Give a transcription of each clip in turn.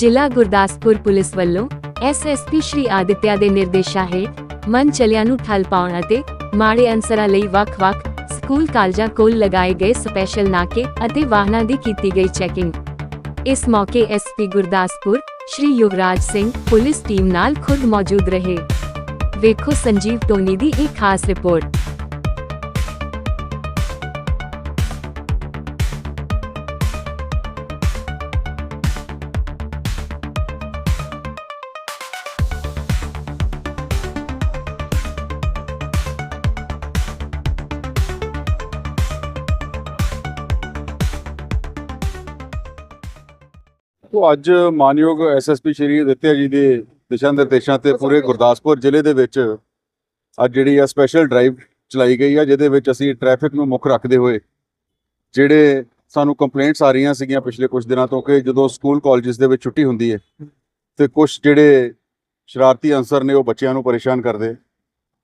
ਜ਼ਿਲ੍ਹਾ ਗੁਰਦਾਸਪੁਰ ਪੁਲਿਸ ਵੱਲੋਂ ਐਸਐਸਪੀ ਸ਼੍ਰੀ ਆਦਿਤਿਆ ਦੇ ਨਿਰਦੇਸ਼ਾਂ ਹੇਠ ਮਨ ਚਲਿਆਂ ਨੂੰ ਠੱਲ ਪਾਉਣ ਅਤੇ ਮਾੜੇ ਅਨਸਰਾਂ ਲਈ ਵੱਖ-ਵੱਖ ਸਕੂਲ ਕਾਲਜਾਂ ਕੋਲ ਲਗਾਏ ਗਏ ਸਪੈਸ਼ਲ ਨਾਕੇ ਅਤੇ ਵਾਹਨਾਂ ਦੀ ਕੀਤੀ ਗਈ ਚੈਕਿੰਗ। ਇਸ ਮੌਕੇ SP Gurdaspur, Shri Yuvraj Singh police team ਨਾਲ ਖੁਦ ਮੌਜੂਦ ਰਹੇ। ਵੇਖੋ ਸੰਜੀਵ ਟੋਨੀ ਦੀ ਇੱਕ ਖਾਸ ਰਿਪੋਰਟ। ਤੋ ਅੱਜ ਮਾਨਯੋਗ ਐਸਐਸਪੀ ਸ਼੍ਰੀ ਅਦਿੱਤਿਆ ਜੀ ਦੇ ਦਿਸ਼ਾ ਨਿਰਦੇਸ਼ਾਂ ਤੇ ਪੂਰੇ ਗੁਰਦਾਸਪੁਰ ਜ਼ਿਲ੍ਹੇ ਦੇ ਵਿੱਚ ਅੱਜ ਜਿਹੜੀ ਆ ਸਪੈਸ਼ਲ ਡਰਾਈਵ ਚਲਾਈ ਗਈ ਆ ਜਿਹਦੇ ਵਿੱਚ ਅਸੀਂ ਟ੍ਰੈਫਿਕ ਨੂੰ ਮੁੱਖ ਰੱਖਦੇ ਹੋਏ ਜਿਹੜੇ ਸਾਨੂੰ ਕੰਪਲੇਂਟਸ ਆ ਰਹੀਆਂ ਸੀਗੀਆਂ ਪਿਛਲੇ ਕੁਝ ਦਿਨਾਂ ਤੋਂ ਕਿ ਜਦੋਂ ਸਕੂਲ ਕਾਲਜਸ ਦੇ ਵਿੱਚ ਛੁੱਟੀ ਹੁੰਦੀ ਹੈ ਤੇ ਕੁਝ ਜਿਹੜੇ ਸ਼ਰਾਰਤੀ ਅਨਸਰ ਨੇ ਉਹ ਬੱਚਿਆਂ ਨੂੰ ਪਰੇਸ਼ਾਨ ਕਰਦੇ।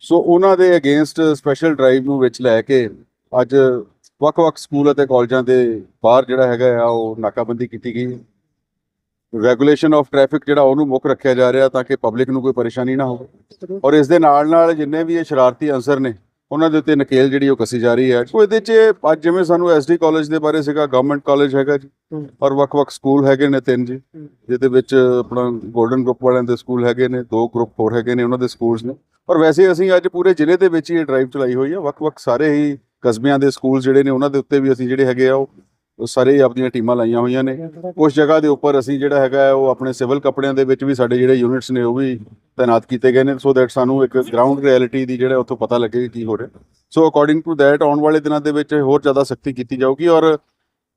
ਸੋ ਉਹਨਾਂ ਦੇ ਅਗੇਂਸਟ ਸਪੈਸ਼ਲ ਡਰਾਈਵ ਨੂੰ ਵਿੱਚ ਲੈ ਕੇ ਅੱਜ ਵੱਖ-ਵੱਖ ਸਕੂਲ ਅਤੇ ਕਾਲਜਾਂ ਦੇ ਬਾਹਰ ਜਿਹੜਾ ਹੈਗਾ ਆ ਉਹ ਨਾਕਾਬੰਦੀ ਕੀਤੀ ਗਈ। ਰੈਗੂਲੇਸ਼ਨ ਆਫ ਟ੍ਰੈਫਿਕ ਜਿਹੜਾ ਉਹਨੂੰ ਮੁੱਖ ਰੱਖਿਆ ਜਾ ਰਿਹਾ ਤਾਂ ਕਿ ਪਬਲਿਕ ਨੂੰ ਕੋਈ ਪਰੇਸ਼ਾਨੀ ਨਾ ਹੋਵੇ। ਔਰ ਇਸ ਦੇ ਨਾਲ ਨਾਲ ਜਿੰਨੇ ਵੀ ਇਹ ਸ਼ਰਾਰਤੀ ਅਨਸਰ ਨੇ, ਉਹਨਾਂ ਦੇ ਉੱਤੇ ਨਕੇਲ ਜਿਹੜੀ ਉਹ ਕੱਸੀ ਜਾ ਰਹੀ ਹੈ। ਸੋ ਇਹਦੇ 'ਚ ਅੱਜ ਜਿਵੇਂ ਸਾਨੂੰ ਐਸਡੀ ਕਾਲਜ ਦੇ ਬਾਰੇ ਸੀਗਾ ਗਵਰਨਮੈਂਟ ਕਾਲਜ ਹੈਗਾ ਜੀ, ਔਰ ਵੱਖ-ਵੱਖ ਸਕੂਲ ਹੈਗੇ ਨੇ ਤਿੰਨ ਜੀ, ਜਿਹਦੇ ਵਿੱਚ ਆਪਣਾ 골ਡਨ ਗਰੁੱਪ ਵਾਲਿਆਂ ਦੇ ਸਕੂਲ ਹੈਗੇ ਨੇ, ਦੋ ਗਰੁੱਪ ਹੋਰ ਹੈਗੇ ਨੇ ਉਹਨਾਂ ਦੇ ਸਕੂਲਸ ਨੇ। ਔਰ ਵੈਸੇ ਅਸੀਂ ਅੱਜ ਪੂਰੇ ਜ਼ਿਲ੍ਹੇ ਦੇ ਵਿੱਚ ਹੀ ਇਹ ਡਰਾਈਵ ਚਲਾਈ ਹੋਈ ਹੈ। ਵੱਖ-ਵੱਖ ਸਾਰੇ ਹੀ ਕਸਬਿਆਂ ਦੇ ਸਕੂਲ ਜਿਹੜੇ ਨੇ, ਉਹਨਾਂ ਦੇ ਉੱਤੇ ਵੀ ਅਸੀਂ ਜਿਹੜੇ ਹੈਗੇ ਆ, ਉਹ ਸਾਰੇ ਹੀ ਆਪਣੀਆਂ ਟੀਮਾਂ ਲਾਈਆਂ ਹੋਈਆਂ ਨੇ। ਕੁਝ ਜਗ੍ਹਾ ਦੇ ਉੱਪਰ ਅਸੀਂ ਜਿਹੜਾ ਹੈਗਾ ਉਹ ਆਪਣੇ ਸਿਵਲ ਕੱਪੜਿਆਂ ਦੇ ਵਿੱਚ ਵੀ ਸਾਡੇ ਜਿਹੜੇ ਯੂਨਿਟਸ ਨੇ, ਉਹ ਵੀ ਤਾਇਨਾਤ ਕੀਤੇ ਗਏ ਨੇ। ਸੋ ਦੈਟ ਸਾਨੂੰ ਇੱਕ ਗਰਾਊਂਡ ਰਿਐਲਿਟੀ ਦੀ ਜਿਹੜਾ ਉੱਥੋਂ ਪਤਾ ਲੱਗੇ ਕੀ ਹੋ ਰਿਹਾ। ਸੋ ਅਕੋਰਡਿੰਗ ਟੂ ਦੈਟ ਆਉਣ ਵਾਲੇ ਦਿਨਾਂ ਦੇ ਵਿੱਚ ਹੋਰ ਜ਼ਿਆਦਾ ਸਖਤੀ ਕੀਤੀ ਜਾਊਗੀ ਔਰ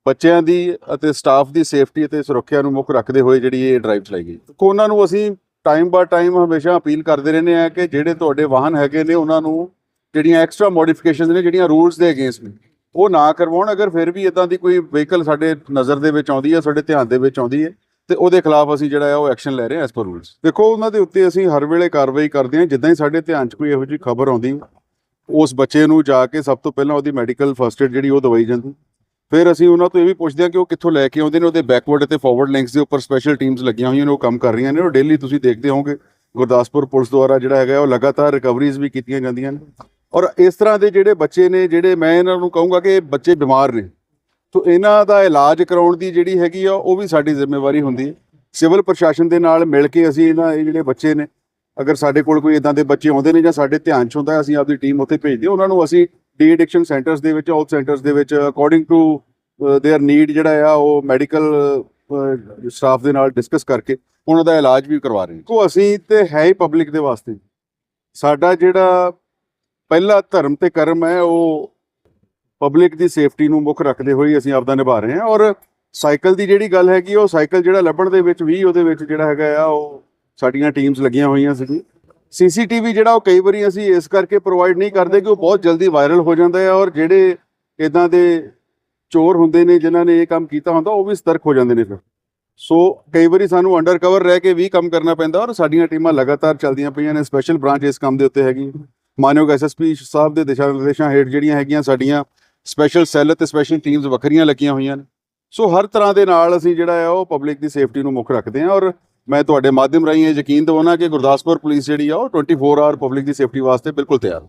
ਬੱਚਿਆਂ ਦੀ ਅਤੇ ਸਟਾਫ ਦੀ ਸੇਫਟੀ ਅਤੇ ਸੁਰੱਖਿਆ ਨੂੰ ਮੁੱਖ ਰੱਖਦੇ ਹੋਏ ਜਿਹੜੀ ਇਹ ਡਰਾਈਵ ਚਲਾਈ ਗਈ। ਕੋ ਉਹਨਾਂ ਨੂੰ ਅਸੀਂ ਟਾਈਮ ਬਾ ਟਾਈਮ ਹਮੇਸ਼ਾ ਅਪੀਲ ਕਰਦੇ ਰਹਿੰਦੇ ਆ ਕਿ ਜਿਹੜੇ ਤੁਹਾਡੇ ਵਾਹਨ ਹੈਗੇ ਨੇ, ਉਹਨਾਂ ਨੂੰ ਜਿਹੜੀਆਂ ਐਕਸਟਰਾ ਮੋਡੀਫਿਕੇਸ਼ਨਸ ਨੇ, ਜਿਹੜੀਆਂ ਰੂਲਸ ਦੇ ਅਗੇਂਸਟ ਨੇ ਉਹ ਨਾ ਕਰਵਾਉਣ, ਅਗਰ ਫਿਰ ਵੀ ਇਦਾਂ ਦੀ ਕੋਈ ਵਹੀਕਲ ਸਾਡੇ ਨਜ਼ਰ ਦੇ ਵਿੱਚ ਆਉਂਦੀ ਹੈ, ਸਾਡੇ ਧਿਆਨ ਦੇ ਵਿੱਚ ਆਉਂਦੀ ਹੈ, ਤੇ ਉਹਦੇ ਖਿਲਾਫ ਅਸੀਂ ਜਿਹੜਾ ਹੈ ਉਹ ਐਕਸ਼ਨ ਲੈ ਰਹੇ ਹਾਂ ਐਸ ਪਰ ਰੂਲਸ ਦੇਖੋ, ਉਹਨਾਂ ਦੇ ਉੱਤੇ ਅਸੀਂ ਹਰ ਵੇਲੇ ਕਾਰਵਾਈ ਕਰਦੇ ਹਾਂ, ਜਿੱਦਾਂ ਹੀ ਸਾਡੇ ਧਿਆਨ 'ਚ ਕੋਈ ਇਹੋ ਜਿਹੀ ਖਬਰ ਆਉਂਦੀ, ਉਸ ਬੱਚੇ ਨੂੰ ਜਾ ਕੇ ਸਭ ਤੋਂ ਪਹਿਲਾਂ ਉਹਦੀ ਮੈਡੀਕਲ ਫਰਸਟ ਏਡ ਜਿਹੜੀ ਉਹ ਦਵਾਈ ਜਾਂਦੀ। ਫਿਰ ਅਸੀਂ ਉਹਨਾਂ ਤੋਂ ਇਹ ਵੀ ਪੁੱਛਦੇ ਹਾਂ ਕਿ ਉਹ ਕਿੱਥੋਂ ਲੈ ਕੇ ਆਉਂਦੇ ਨੇ, ਉਹਦੇ ਬੈਕਵਰਡ ਅਤੇ ਫਾਰਵਰਡ ਲਿੰਕਸ ਦੇ ਉੱਪਰ ਸਪੈਸ਼ਲ ਟੀਮਸ ਲੱਗੀਆਂ ਹੋਈਆਂ ਨੇ, ਉਹ ਕੰਮ ਕਰ ਰਹੀਆਂ ਨੇ, ਉਹ ਡੇਲੀ ਤੁਸੀਂ ਦੇਖਦੇ ਹੋਵੋਗੇ। ਗੁਰਦਾਸਪੁਰ ਪੁਲਿਸ ਦੁਆਰਾ ਜਿਹੜਾ ਹੈਗਾ, ਉਹ ਲਗਾਤਾਰ ਰਿਕਵਰੀਜ਼ ਵੀ ਕੀਤੀਆਂ ਜਾਂਦੀਆਂ ਨੇ। ਔਰ ਇਸ ਤਰ੍ਹਾਂ ਦੇ ਜਿਹੜੇ ਬੱਚੇ ਨੇ ਜਿਹੜੇ ਮੈਂ ਇਹਨਾਂ ਨੂੰ ਕਹੂੰਗਾ ਕਿ ਇਹ ਬੱਚੇ ਬਿਮਾਰ ਨੇ ਸੋ ਇਹਨਾਂ ਦਾ ਇਲਾਜ ਕਰਾਉਣ ਦੀ ਜਿਹੜੀ ਹੈਗੀ ਆ ਉਹ ਵੀ ਸਾਡੀ ਜ਼ਿੰਮੇਵਾਰੀ ਹੁੰਦੀ ਹੈ ਸਿਵਲ ਪ੍ਰਸ਼ਾਸਨ ਦੇ ਨਾਲ ਮਿਲ ਕੇ ਅਸੀਂ ਇਹਨਾਂ ਇਹ ਜਿਹੜੇ ਬੱਚੇ ਨੇ ਅਗਰ ਸਾਡੇ ਕੋਲ ਕੋਈ ਇਦਾਂ ਦੇ ਬੱਚੇ ਆਉਂਦੇ ਨੇ ਜਾਂ ਸਾਡੇ ਧਿਆਨ 'ਚ ਹੁੰਦਾ ਹੈ, ਅਸੀਂ ਆਪਦੀ ਟੀਮ ਉੱਥੇ ਭੇਜਦੇ ਹਾਂ। ਉਹਨਾਂ ਨੂੰ ਅਸੀਂ ਡੀ ਐਡਿਕਸ਼ਨ ਸੈਂਟਰਸ ਦੇ ਵਿੱਚ ਆਊਟ ਸੈਂਟਰਸ ਦੇ ਵਿੱਚ ਅਕੋਰਡਿੰਗ ਟੂ देयर ਨੀਡ ਜਿਹੜਾ ਆ ਉਹ ਮੈਡੀਕਲ ਸਟਾਫ ਦੇ ਨਾਲ ਡਿਸਕਸ ਕਰਕੇ ਉਹਨਾਂ ਦਾ ਇਲਾਜ ਵੀ ਕਰਵਾ ਰਹੇ ਹਾਂ ਕੋ ਅਸੀਂ ਤੇ ਹੈ ਹੀ ਪਬਲਿਕ ਦੇ ਵਾਸਤੇ ਸਾਡਾ ਜਿਹੜਾ ਪਹਿਲਾ ਧਰਮ ਤੇ ਕਰਮ ਹੈ, ਉਹ ਪਬਲਿਕ ਦੀ ਸੇਫਟੀ ਨੂੰ ਮੁੱਖ ਰੱਖਦੇ ਹੋਏ ਅਸੀਂ ਆਪਦਾ ਨਿਭਾ ਰਹੇ ਹਾਂ ਔਰ ਸਾਈਕਲ ਦੀ ਜਿਹੜੀ ਗੱਲ ਹੈਗੀ, ਉਹ ਸਾਈਕਲ ਜਿਹੜਾ ਲੱਭਣ ਦੇ ਵਿੱਚ ਵੀ, ਉਹਦੇ ਵਿੱਚ ਜਿਹੜਾ ਹੈਗਾ ਆ, ਉਹ ਸਾਡੀਆਂ ਟੀਮਸ ਲੱਗੀਆਂ ਹੋਈਆਂ ਸੀ। ਸੀਸੀਟੀਵੀ ਜਿਹੜਾ ਉਹ ਕਈ ਵਾਰੀ ਅਸੀਂ ਇਸ ਕਰਕੇ ਪ੍ਰੋਵਾਈਡ ਨਹੀਂ ਕਰਦੇ ਕਿ ਉਹ ਬਹੁਤ ਜਲਦੀ ਵਾਇਰਲ ਹੋ ਜਾਂਦਾ ਹੈ ਔਰ ਜਿਹੜੇ ਇਦਾਂ ਦੇ ਚੋਰ ਹੁੰਦੇ ਨੇ, ਜਿਨ੍ਹਾਂ ਨੇ ਇਹ ਕੰਮ ਕੀਤਾ ਹੁੰਦਾ, ਉਹ ਵੀ ਸਤਰਕ ਹੋ ਜਾਂਦੇ ਨੇ ਫਿਰ। ਸੋ ਕਈ ਵਾਰੀ ਸਾਨੂੰ ਅੰਡਰ ਕਵਰ ਰਹਿ ਕੇ ਵੀ ਕੰਮ ਕਰਨਾ ਪੈਂਦਾ ਔਰ ਸਾਡੀਆਂ ਟੀਮਾਂ ਲਗਾਤਾਰ ਚੱਲਦੀਆਂ ਪਈਆਂ ਨੇ ਸਪੈਸ਼ਲ ਬ੍ਰਾਂਚ ਇਸ ਕੰਮ ਦੇ ਉੱਤੇ ਹੈਗੀ ਮਾਨਯੋਗ ਐਸਐਸਪੀ ਸਾਹਿਬ ਦੇ ਦਿਸ਼ਾ ਨਿਰਦੇਸ਼ਾਂ ਹੇਠ ਜਿਹੜੀਆਂ ਹੈਗੀਆਂ ਸਾਡੀਆਂ ਸਪੈਸ਼ਲ ਸੈੱਲ ਤੇ ਸਪੈਸ਼ਲ ਟੀਮਸ ਵੱਖਰੀਆਂ ਲੱਗੀਆਂ ਹੋਈਆਂ ਨੇ। ਸੋ ਹਰ ਤਰ੍ਹਾਂ ਦੇ ਨਾਲ ਅਸੀਂ ਜਿਹੜਾ ਹੈ ਉਹ ਪਬਲਿਕ ਦੀ ਸੇਫਟੀ ਨੂੰ ਮੁੱਖ ਰੱਖਦੇ ਹਾਂ ਔਰ ਮੈਂ ਤੁਹਾਡੇ ਮਾਧਿਅਮ ਰਾਹੀਂ ਇਹ ਯਕੀਨ ਦਿਵਾਉਣਾ ਕਿ ਗੁਰਦਾਸਪੁਰ ਪੁਲਿਸ ਜਿਹੜੀ ਆ ਉਹ 24 ਆਵਰ ਪਬਲਿਕ ਦੀ ਸੇਫਟੀ ਵਾਸਤੇ ਬਿਲਕੁਲ ਤਿਆਰ ਹੈ।